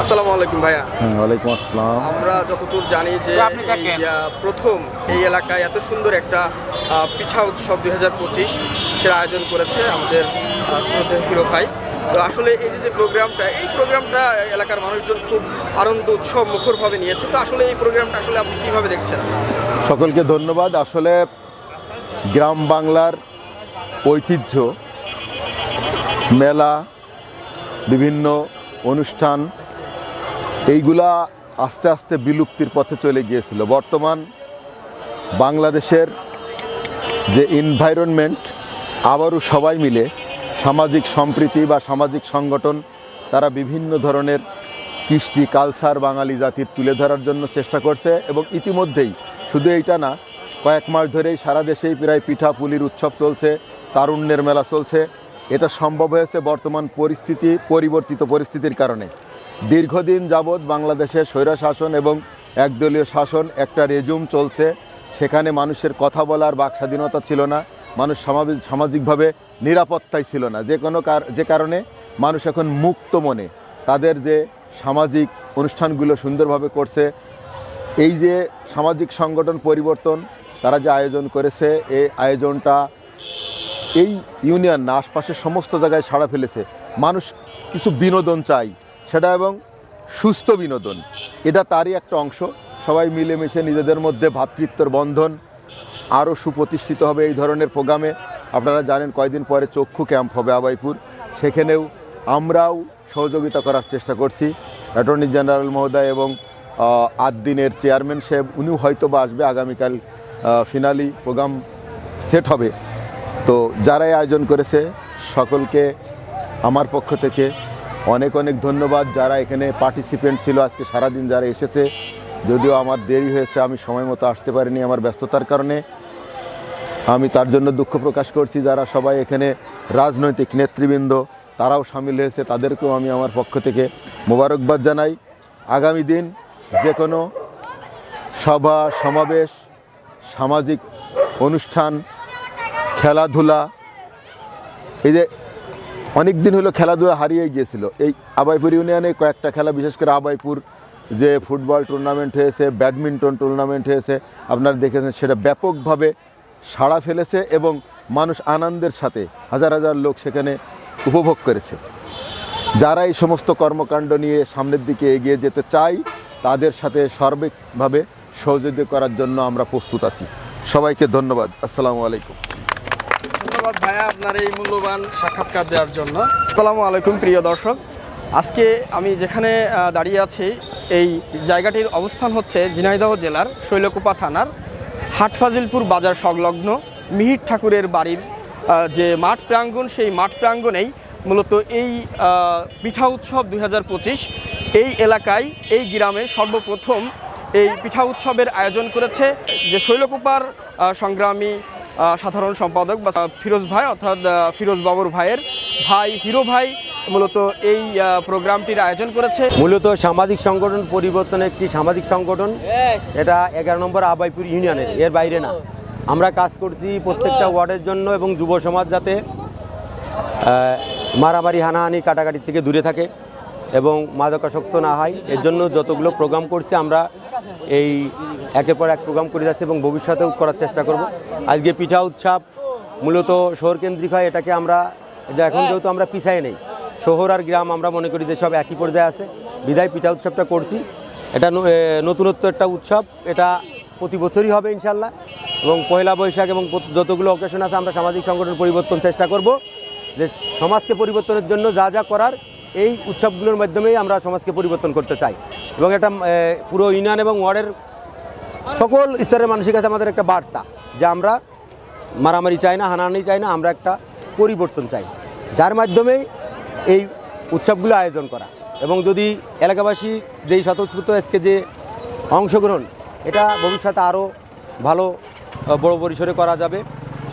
আসসালামু আলাইকুম ভাইয়া। ওয়ালাইকুম আসসালাম। আমরা যতদূর জানি যে প্রথম এই এলাকায় এত সুন্দর একটা পিঠা উৎসব দুই হাজার পঁচিশ সেটা আয়োজন করেছে আমাদের আহ, হিরো ভাই। তো আসলে এই যে যে প্রোগ্রামটা এই প্রোগ্রামটা এলাকার মানুষজন খুব আনন্দ উৎসব মুখরভাবে নিয়েছে। তো আসলে এই প্রোগ্রামটা আসলে আপনি কীভাবে দেখছেন? সকলকে ধন্যবাদ। আসলে গ্রাম বাংলার ঐতিহ্য মেলা বিভিন্ন অনুষ্ঠান এইগুলা আস্তে আস্তে বিলুপ্তির পথে চলে গিয়েছিল। বর্তমান বাংলাদেশের যে এনভায়রনমেন্ট আবারও সবাই মিলে সামাজিক সম্প্রীতি বা সামাজিক সংগঠন, তারা বিভিন্ন ধরনের কৃষ্টি কালচার বাঙালি জাতির তুলে ধরার জন্য চেষ্টা করছে এবং ইতিমধ্যেই শুধু এইটা না, কয়েক মাস ধরেই সারা দেশেই প্রায় পিঠা পুলির উৎসব চলছে, তারুণ্যের মেলা চলছে। এটা সম্ভব হয়েছে বর্তমান পরিস্থিতি, পরিবর্তিত পরিস্থিতির কারণে। দীর্ঘদিন যাবৎ বাংলাদেশে স্বৈরা শাসন এবং একদলীয় শাসন একটা রেজুম চলছে। সেখানে মানুষের কথা বলার বাক স্বাধীনতা ছিল না, মানুষ সামাজিক সামাজিকভাবে নিরাপত্তাই ছিল না। যে কোনো যে কারণে মানুষ এখন মুক্ত মনে। তাদের যে সামাজিক অনুষ্ঠানগুলো সুন্দরভাবে করছে, এই যে সামাজিক সংগঠন পরিবর্তন, তারা যে আয়োজন করেছে এই আয়োজনটা এই ইউনিয়ন না, আশপাশের সমস্ত জায়গায় সাড়া ফেলেছে। মানুষ কিছু বিনোদন চাই সেটা এবং সুস্থ বিনোদন এটা তারই একটা অংশ। সবাই মিলেমিশে নিজেদের মধ্যে ভ্রাতৃত্বর বন্ধন আরও সুপ্রতিষ্ঠিত হবে এই ধরনের প্রোগ্রামে। আপনারা জানেন কয়দিন পরে চক্ষু ক্যাম্প হবে আবাইপুর। সেখানেও আমরাও সহযোগিতা করার চেষ্টা করছি। অ্যাটর্নি জেনারেল মহোদয় এবং আহ, আট দিনের চেয়ারম্যান সাহেব উনিও হয়তো বা আসবে আগামীকাল ফিনালি প্রোগ্রাম সেট হবে। তো যারাই আয়োজন করেছে সকলকে আমার পক্ষ থেকে অনেক অনেক ধন্যবাদ যারা এখানে পার্টিসিপেন্ট ছিল, আজকে সারাদিন যারা এসেছে। যদিও আমার দেরি হয়েছে, আমি সময় মতো আসতে পারিনি আমার ব্যস্ততার কারণে। আমি তার জন্য দুঃখ প্রকাশ করছি যারা সবাই এখানে রাজনৈতিক নেতৃবৃন্দ, তারাও সামিল হয়েছে, তাদেরকেও আমি আমার পক্ষ থেকে মোবারকবাদ জানাই। আগামী দিন যে কোনো সভা, সমাবেশ, সামাজিক অনুষ্ঠান, খেলাধুলা, এই যে অনেক দিন হলো খেলাধুলা হারিয়ে গিয়েছিল। এই আবাইপুর ইউনিয়নে কয়েকটা খেলা, বিশেষ করে আবাইপুর যে ফুটবল টুর্নামেন্ট হয়েছে, ব্যাডমিন্টন টুর্নামেন্ট হয়েছে, আপনারা দেখেছেন সেটা ব্যাপকভাবে সাড়া ফেলেছে এবং মানুষ আনন্দের সাথে হাজার হাজার লোক সেখানে উপভোগ করেছে। যারা এই সমস্ত কর্মকাণ্ড নিয়ে সামনের দিকে এগিয়ে যেতে চাই তাদের সাথে সার্বিকভাবে সহযোগিতা করার জন্য আমরা প্রস্তুত আছি। সবাইকে ধন্যবাদ। আসসালামু আলাইকুম। ধন্যবাদ ভাইয়া আপনার এই মূল্যবান সাক্ষাৎকার দেওয়ার জন্য। আসসালামু আলাইকুম, প্রিয় দর্শক। আজকে আমি যেখানে দাঁড়িয়ে আছি, এই জায়গাটির অবস্থান হচ্ছে ঝিনাইদহ জেলার শৈলকুপা থানার হাটফাজিলপুর বাজার সংলগ্ন মিহির ঠাকুরের বাড়ির যে মাঠ প্রাঙ্গণ, সেই মাঠ প্রাঙ্গণেই মূলত এই পিঠা উৎসব দু হাজার পঁচিশ, এই এলাকায়, এই গ্রামে সর্বপ্রথম এই পিঠা উৎসবের আয়োজন করেছে যে শৈলকুপার সংগ্রামী সাধারণ সম্পাদক বা ফিরোজ ভাই অর্থাৎ ফিরোজ বাবুর ভাইয়ের ভাই হিরো ভাই মূলত এই প্রোগ্রামটির আয়োজন করেছে। মূলত সামাজিক সংগঠন পরিবর্তন একটি সামাজিক সংগঠন। এটা এগারো নম্বর আবাইপুর ইউনিয়নের এর বাইরে না। আমরা কাজ করছি প্রত্যেকটা ওয়ার্ডের জন্য এবং যুব সমাজ যাতে মারামারি হানাহানি কাটাকাটির থেকে দূরে থাকে। এবং মাদকাসক্ত না হয়। এর জন্য যতগুলো প্রোগ্রাম করছি, আমরা এই একের পর এক প্রোগ্রাম করে যাচ্ছি এবং ভবিষ্যতেও করার চেষ্টা করব। আজকে পিঠা উৎসব, মূলত শহর কেন্দ্রিক হয়, এটাকে আমরা এখন যেহেতু আমরা পিছাই নেই, শহর আর গ্রাম আমরা মনে করি যে সব একই পর্যায়ে আছে। বিদায় পিঠা উৎসবটা করছি। এটা নতুনত্ব একটা উৎসব, এটা প্রতি বছরই হবে ইনশাল্লাহ এবং পয়লা বৈশাখ এবং যতগুলো অকেশন আছে, আমরা সামাজিক সংগঠন পরিবর্তন চেষ্টা করব। যে সমাজকে পরিবর্তনের জন্য যা যা করার এই উৎসবগুলোর মাধ্যমেই আমরা সমাজকে পরিবর্তন করতে চাই। এবং এটা পুরো ইউনিয়ন এবং ওয়ার্ডের সকল স্তরের মানুষের কাছে আমাদের একটা বার্তা যে আমরা মারামারি চাই না, হানাহানি চাই না, আমরা একটা পরিবর্তন চাই। যার মাধ্যমেই এই উৎসবগুলো আয়োজন করা। এবং যদি এলাকাবাসী যেই স্বতঃস্ফূর্ত আজকে যে অংশগ্রহণ, এটা ভবিষ্যতে আরও ভালো বড় পরিসরে করা যাবে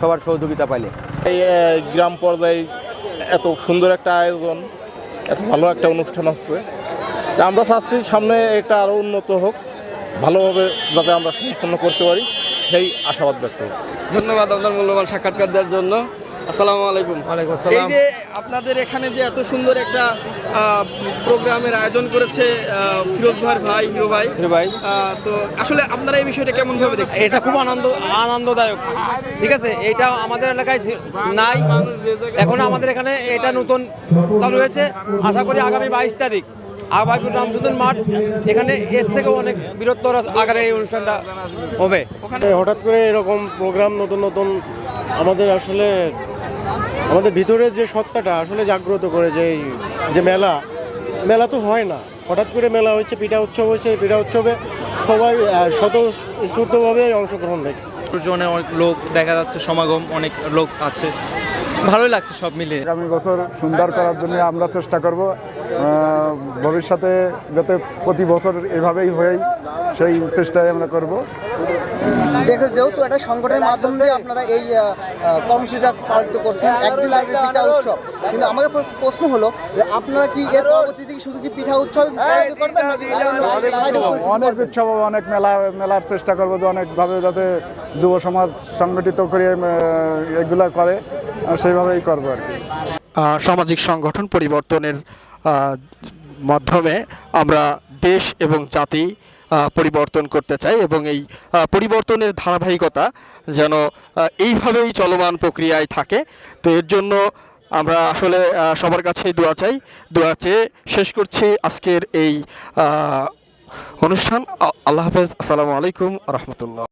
সবার সহযোগিতা পাইলে। এই গ্রাম পর্যায়ে এত সুন্দর একটা আয়োজন এত ভালো একটা অনুষ্ঠান আসছে। আমরা চাচ্ছি সামনে এটা আরও উন্নত হোক, ভালোভাবে যাতে আমরা সম্পন্ন করতে পারি, সেই আশাবাদ ব্যক্ত করছি। ধন্যবাদ আপনার মূল্যবান সাক্ষাৎকার দেওয়ার জন্য। আসসালামু আলাইকুম। ওয়ালাইকুম এই যে আপনাদের এখানে যে এত সুন্দর একটা প্রোগ্রামের আয়োজন করেছে ফিরোজ ভাইয়ের ভাই হিরো ভাই। হিরো ভাই। তো আসলে আপনারা এই বিষয়টা কেমন ভাবে দেখছেন? এটা খুব আনন্দ আনন্দদায়ক। ঠিক আছে এটা আমাদের এলাকায় নাই। এখন আমাদের এখানে এটা নতুন চালু হয়েছে। আশা করি আগামী বাইশ তারিখ আবাইপুর রামচন্দ্র মাঠ এখানে এর থেকে অনেক বৃহত্তর আকারে এই অনুষ্ঠানটা হবে। ওখানে হঠাৎ করে এরকম প্রোগ্রাম নতুন নতুন আমাদের আসলে আমাদের ভিতরে যে সত্তাটা আসলে জাগ্রত করে যে এই যে মেলা মেলা তো হয় না। হঠাৎ করে মেলা হয়েছে পিঠা উৎসব হয়েছে এই পিঠা উৎসবে সবাই স্বতঃস্ফূর্তভাবে অংশগ্রহণ দেখছে। জনে অনেক লোক দেখা যাচ্ছে সমাগম অনেক লোক আছে। ভালোই লাগছে সব মিলে। আগামী বছর সুন্দর করার জন্য আমরা চেষ্টা করব ভবিষ্যতে যাতে প্রতি বছর এভাবেই হয়েই সেই চেষ্টাই আমরা করব। যেহেতু যেহেতু একটা সংগঠনের মাধ্যম দিয়ে আপনারা এই কর্মসূচিটা পালিত করছেন একদিন লাগবে পিঠা উৎসব। কিন্তু আমার প্রশ্ন- প্রশ্ন হলো যে আপনারা কি এর পরবর্তীতে শুধু কি পিঠা উৎসব করবেন অনেক? উৎসব অনেক মেলা মেলার চেষ্টা করব যে অনেকভাবে যাতে যুব সমাজ সংগঠিত করে এগুলো করে সেইভাবেই করব আর কি। সামাজিক সংগঠন পরিবর্তনের মাধ্যমে আমরা দেশ এবং জাতি পরিবর্তন করতে চাই এবং এই পরিবর্তনের ধারাবাহিকতা যেন এইভাবেই চলমান প্রক্রিয়ায় থাকে। তো এর জন্য আমরা আসলে সবার কাছেই দোয়া চাই। দোয়া চেয়ে শেষ করছি আজকের এই অনুষ্ঠান। আল্লাহ হাফেজ। আসসালামু আলাইকুম রহমতুল্লাহ।